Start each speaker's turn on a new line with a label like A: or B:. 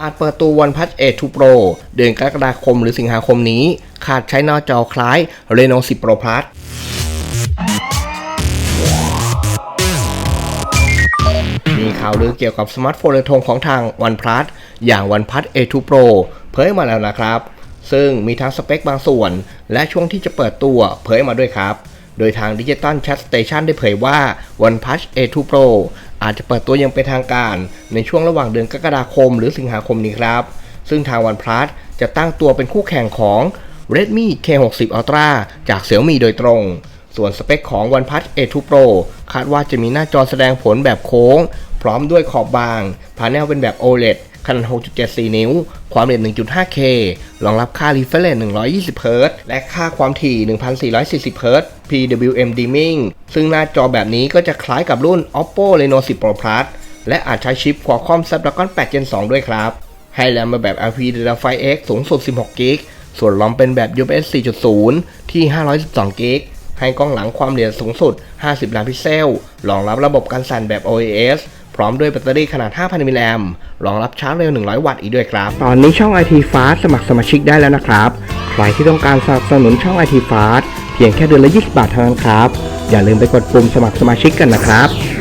A: อาจเปิดตัว OnePlus 8 2 Pro เดือนกรกฎาคมหรือสิงหาคมนี้ ขาดใช้หน้าจอคล้าย Reno 10 Pro Plus มีข่าวลือเกี่ยวกับสมาร์ทโฟนเรือธงของทาง OnePlus อย่าง OnePlus 8 Pro เผยมาแล้วนะครับ ซึ่งมีทั้งสเปคบางส่วน และช่วงที่จะเปิดตัวเผยมาด้วยครับ โดยทาง Digital Chat Station ได้เผยว่า OnePlus 8 Pro อาจจะเปิดตัวยังเป็นทางการในช่วงระหว่างเดือนกรกฎาคม หรือสิงหาคมนี้ครับ ซึ่งทาง OnePlus จะตั้งตัวเป็นคู่แข่งของ Redmi K60 Ultra จาก Xiaomi โดยตรง ส่วนสเปคของ OnePlus 8 Pro คาดว่าจะมีหน้าจอแสดงผลแบบโค้ง พร้อมด้วยขอบบาง พาเนลเป็นแบบ OLED ขนาด 6.74 นิ้ว ความเร็ว 1.5K รองรับค่า refresh 120 Hz และค่าความถี่ 1440 Hz PWM dimming ซึ่งหน้าจอแบบนี้ก็จะคล้ายกับรุ่น Oppo Reno 10 Pro Plus และอาจใช้ชิป Qualcomm Snapdragon 8 Gen 2 ด้วยครับ ให้แรมมาแบบ LPDDR5X สูงสุด 16 g b ส่วนลอมเป็นแบบ UFS 4.0 ที่ 512 g b ให้กล้องหลังความละเอียดสูงสุด 50 ล้านพิกเซล รองรับระบบการสั่นแบบ OAS พร้อมด้วยแบตเตอรี่ขนาด 5,000 มิลลิแอมป์รองรับชาร์จเร็ว 100 วัตต์อีกด้วยครับ ตอนนี้ช่อง IT Fast สมัครสมาชิกได้แล้วนะครับ ใครที่ต้องการสนับสนุนช่อง IT Fast เพียงแค่เดือนละ 20 บาทเท่านั้นครับ อย่าลืมไปกดปุ่มสมัครสมาชิกกันนะครับ